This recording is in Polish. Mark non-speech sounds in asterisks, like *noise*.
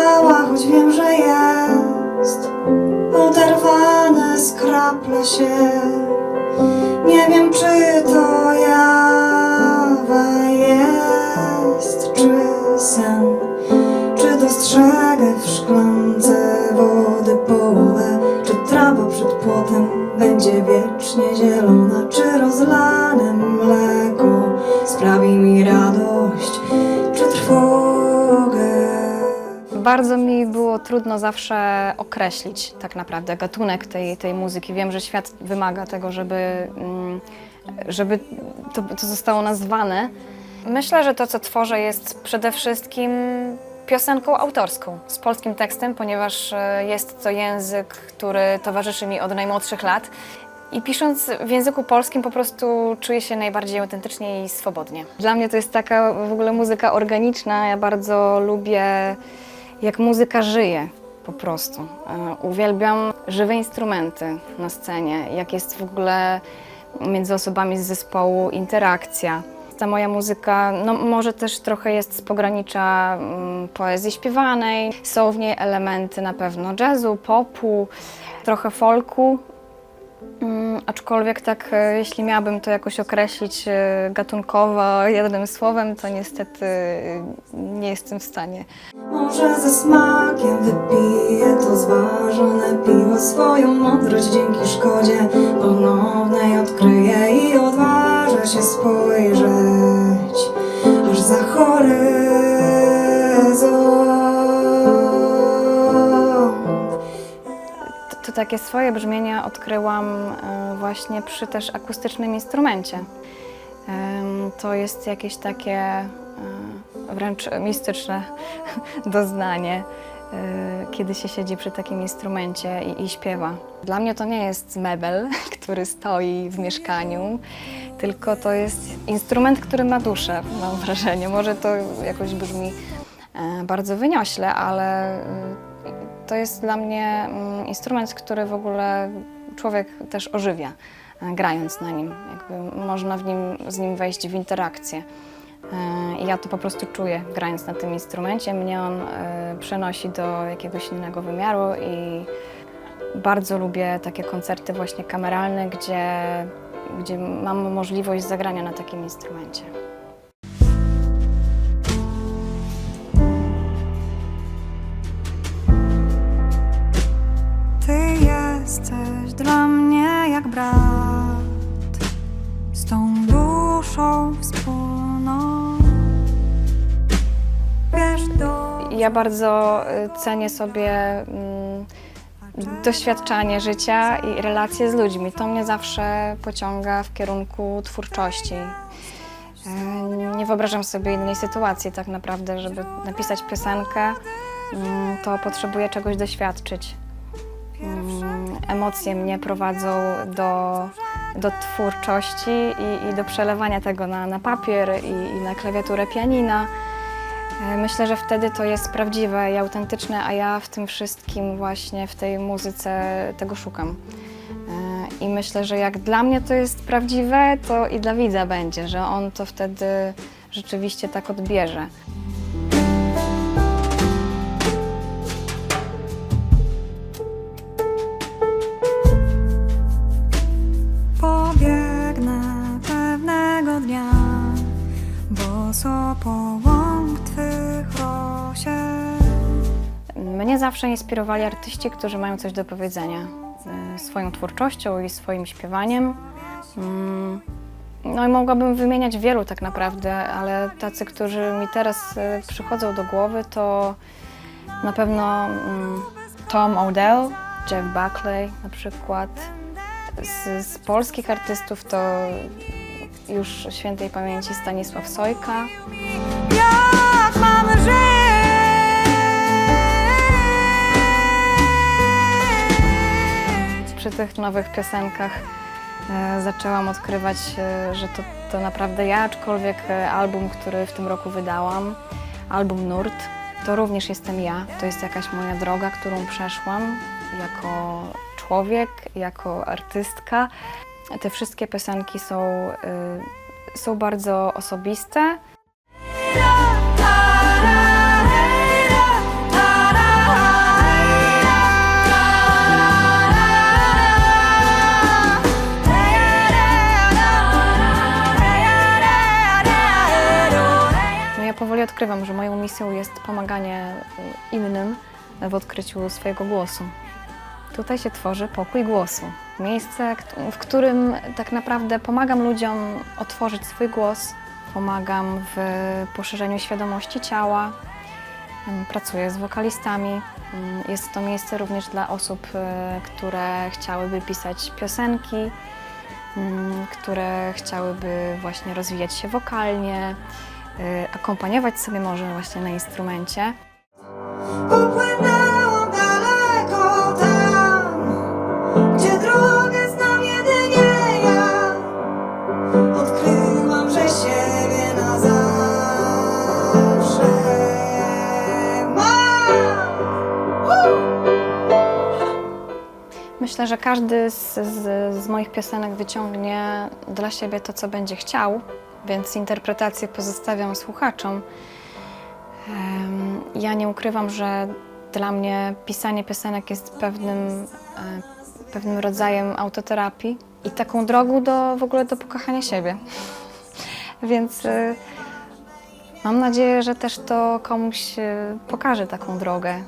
ciała, choć wiem, że jest oderwane, skrapla się. Nie wiem, czy to jawa jest, czy sen. Czy dostrzegę w szklance wody połowę? Czy trawa przed płotem będzie wiecznie zielona? Czy rozlane Bardzo mi było trudno zawsze określić tak naprawdę gatunek tej, tej muzyki. Wiem, że świat wymaga tego, żeby, mm, żeby to, to zostało nazwane. Myślę, że to, co tworzę, jest przede wszystkim piosenką autorską z polskim tekstem, ponieważ e, jest to język, który towarzyszy mi od najmłodszych lat. I pisząc w języku polskim po prostu czuję się najbardziej autentycznie i swobodnie. Dla mnie to jest taka w ogóle muzyka organiczna. Ja bardzo lubię, jak muzyka żyje po prostu. E, Uwielbiam żywe instrumenty na scenie, jak jest w ogóle między osobami z zespołu interakcja. Ta moja muzyka, no może też trochę jest z pogranicza mm, poezji śpiewanej. Są w niej elementy na pewno jazzu, popu, trochę folku, Mm, Aczkolwiek tak, e, jeśli miałabym to jakoś określić e, gatunkowo jednym słowem, to niestety e, nie jestem w stanie. Może ze smakiem wypiję to zważone piwo Swoją mądrość dzięki szkodzie ponownej odkryję I odważę się spojrzeć aż za horyzont To, takie swoje brzmienie odkryłam e, właśnie przy też akustycznym instrumencie. To jest jakieś takie e, wręcz mistyczne *laughs* doznanie, e, kiedy się siedzi przy takim instrumencie i, i śpiewa. Dla mnie to nie jest mebel, *laughs* który stoi w mieszkaniu, tylko to jest instrument, który ma duszę, mam wrażenie. Może to jakoś brzmi bardzo wyniośle, ale to jest dla mnie mm, instrument, który w ogóle człowiek też ożywia, e, grając na nim. Jakby można w nim, z nim wejść w interakcję. E, I ja to po prostu czuję, grając na tym instrumencie. Mnie on e, przenosi do jakiegoś innego wymiaru i bardzo lubię takie koncerty właśnie kameralne, gdzie, gdzie mam możliwość zagrania na takim instrumencie. Jesteś dla mnie jak brat Z tą duszą wspólną Wiesz. Ja bardzo y, cenię sobie mm, doświadczanie życia i relacje z ludźmi. To mnie zawsze pociąga w kierunku twórczości. Y, Nie wyobrażam sobie innej sytuacji tak naprawdę, żeby napisać piosenkę, mm, to potrzebuję czegoś doświadczyć. Emocje mnie prowadzą do, do twórczości i, i do przelewania tego na, na papier i, i na klawiaturę pianina. E, Myślę, że wtedy to jest prawdziwe i autentyczne, a ja w tym wszystkim właśnie w tej muzyce tego szukam. E, I myślę, że jak dla mnie to jest prawdziwe, to i dla widza będzie, że on to wtedy rzeczywiście tak odbierze. Mnie zawsze inspirowali artyści, którzy mają coś do powiedzenia e, swoją twórczością i swoim śpiewaniem. Mm, No i mogłabym wymieniać wielu tak naprawdę, ale tacy, którzy mi teraz e, przychodzą do głowy, to na pewno mm, Tom Odell, Jeff Buckley na przykład. Z, z polskich artystów to już świętej pamięci Stanisław Sojka. Jak mam żyć? Przy tych nowych piosenkach e, zaczęłam odkrywać, e, że to, to naprawdę ja, aczkolwiek e, album, który w tym roku wydałam, album Nurt, to również jestem ja. To jest jakaś moja droga, którą przeszłam jako człowiek, jako artystka. Te wszystkie piosenki są, są bardzo osobiste. Odkrywam, że moją misją jest pomaganie innym w odkryciu swojego głosu. Tutaj się tworzy pokój głosu. Miejsce, w którym tak naprawdę pomagam ludziom otworzyć swój głos, pomagam w poszerzeniu świadomości ciała, pracuję z wokalistami. Jest to miejsce również dla osób, e, które chciałyby pisać piosenki, które chciałyby właśnie rozwijać się wokalnie, akompaniować sobie może właśnie na instrumencie. Upłynęłam daleko tam, gdzie drogę znam jedynie ja. Odkryłam, że siebie na zawsze. Myślę, że każdy z, z, z moich piosenek wyciągnie dla siebie to, co będzie chciał, więc interpretację pozostawiam słuchaczom. Ja nie ukrywam, że dla mnie pisanie piosenek jest pewnym, e, pewnym rodzajem autoterapii i taką drogą do, w ogóle do pokochania siebie. *laughs* Więc e, mam nadzieję, że też to komuś e, pokaże taką drogę.